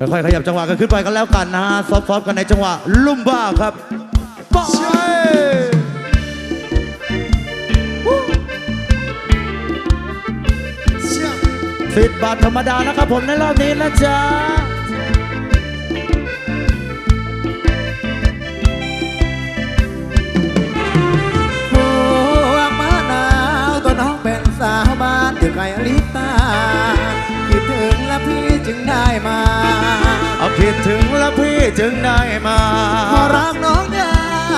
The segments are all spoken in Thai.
ค่อยๆขยับจังหวะกันขึ้นไปกันแล้วกันนะฮะซอฟๆกันในจังหวะลุ่มบ้าครับไปเชี่ยสิบบาทธรรมดานะครับผมในรอบนี้นะจ๊ะ จึงได้มาพอรักน้องยา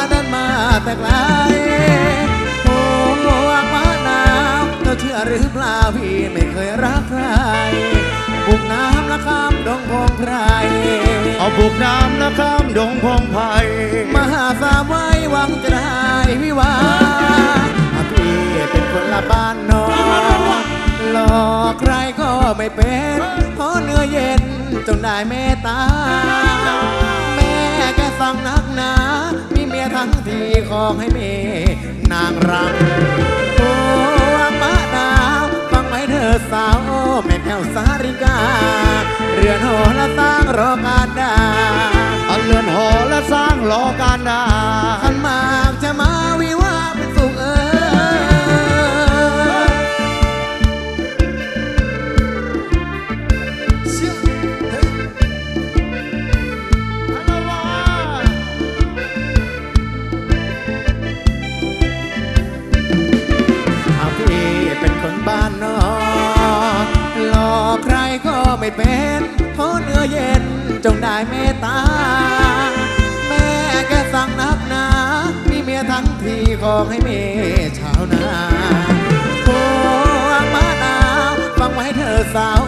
เดินมาแต่ไกลพวงมะนาวเธอเชื่อหรือเปล่าพี่ไม่เคยรักใคร บุกน้ำละข้ามดงพงไพรเอาบุกน้ำแล้วข้ามดงพงไผ่มาหาสาวไว้หวังจะได้วิวาห์พี่เป็นคนละบ้านนอนหลอกใครก็ไม่เป็นเพราะเนื้อเย็นจงได้เมตตาแม่ รังนักหนา มีเมียทั้งทีขอให้เมีนางรำพวงมะนาวฟังไหมเธอสาวแม่แก้วสาริกา เรือนหอละสร้างรอการดาเอาเรือนหอและสร้างรอการดา ไม่เป็นเพราะเนื้อเย็นจงได้เมตตา แม่แกสั่งนักหนามีเมียทั้งทีขอให้เมชาวนาพวงมะนาวฟังไว้เธอสาว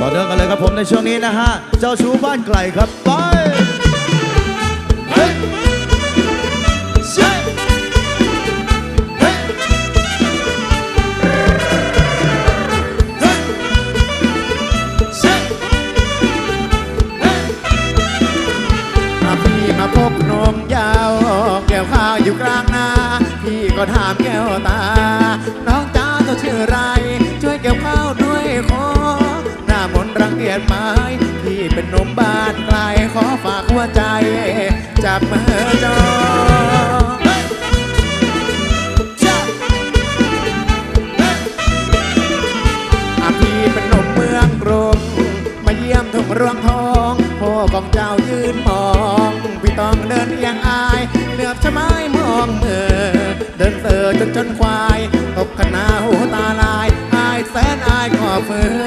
ต่อเนื่องกันเลยครับผมในช่วงนี้นะฮะ เจ้าชู้บ้านไกลครับ ไป ก็ถามแก้วตา น้องจ้าเธอชื่อไร ช่วยเก็บข้าวด้วยขอหน้ามนรังเกียจมา เดินเสือจนจนควาย ตกขนาหูตาลาย อายแสนอายขอเฟือ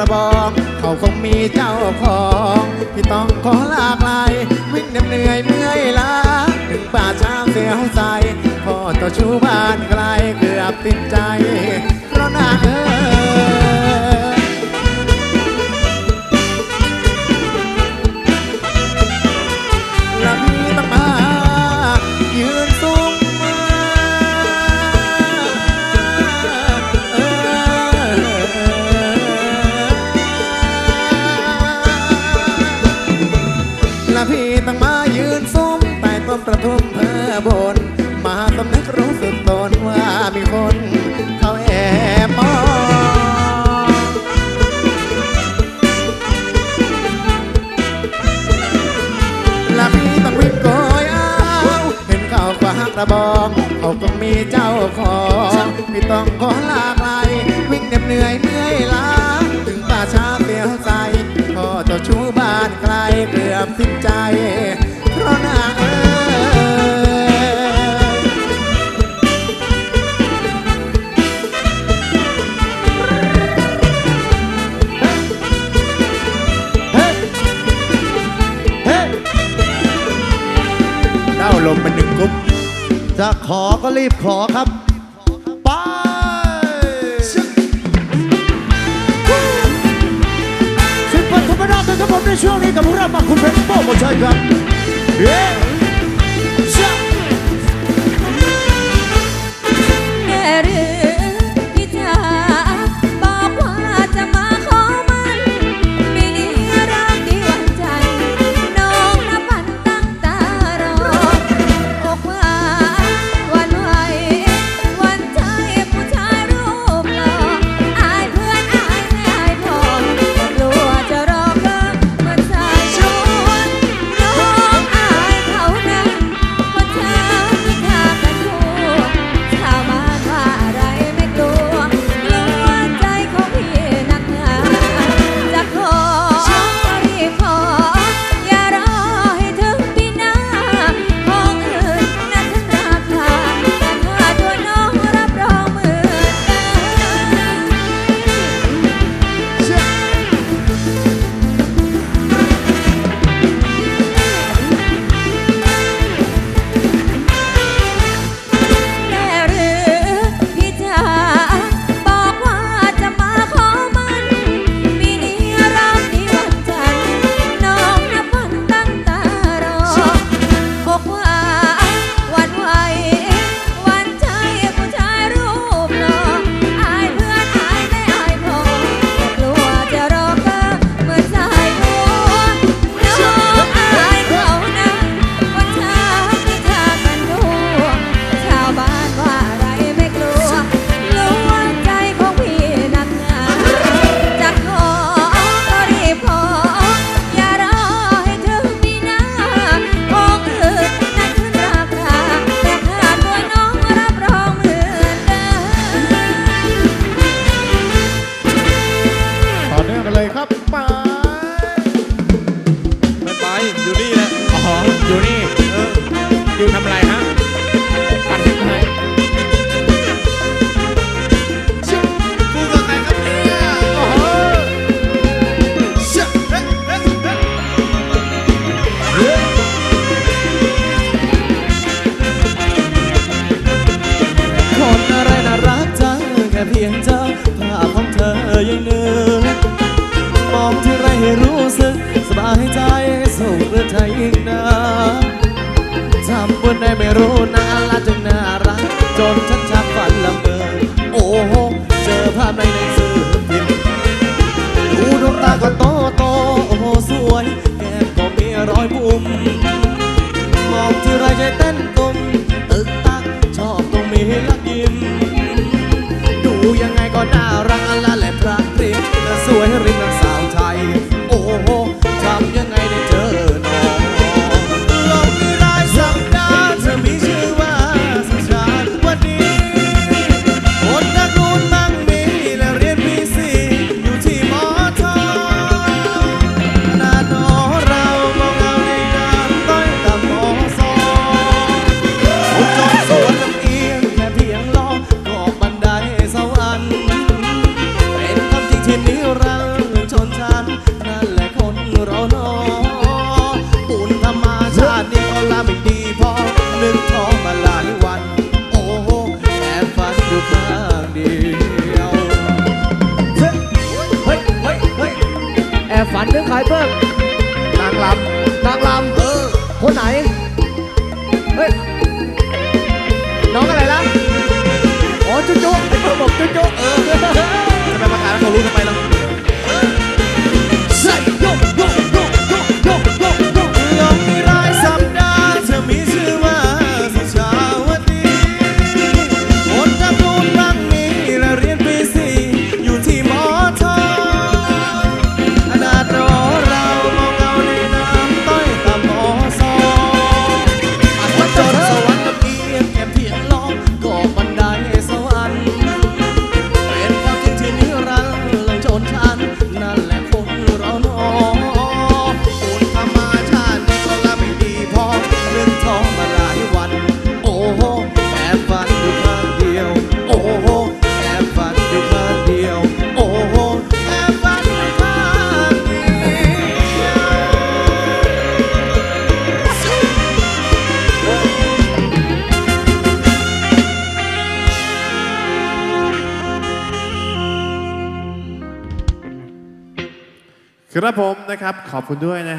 ระบอง เขาคงมีเจ้าของพี่ต้องขอลากลายวิ่งเหน็ดเหนื่อยเมื่อยล้าถึงป่าช้าเสียวใจพ่อต่อชูบ้านไกลเกือบติดใจ ต้องมายืนซุ่มใต่ต้นประทุมเออบน มาสำนึกรู้สึกตนว่ามีคนเขาแอบมองและพี่ต้องวิ่งโอยเอาเห็นเขาคว่าักระบองเขาก็มีเจ้าของพี่ต้องขอลาไกลวิ่งเหน็บเหนื่อยเมื่อยล้าถึงป่าช้าเปลี่ยวใจพอเจ้าชู้บ้านไกลเกลือบ จะขอก็รีบขอครับ ไป สิบปันธรรมดาแต่ทั้งหมดในช่วงนี้กับพวกเรามาคุณเพชรโป้หมดเชิญครับ อยู่นี่แหละ อ๋อ อยู่นี่อยู่ทำอะไรายเพิ่มนางลำนางลำเออคนไหน เฮ้ย น้องอะไรล่ะ อ๋อจุ๊จุ๊ไอ้เพิ่มบอกจุ๊จุ๊เออทำไมมาถามเขารู้ทำไมล่ะ ครับผมนะครับขอบคุณด้วยนะฮะ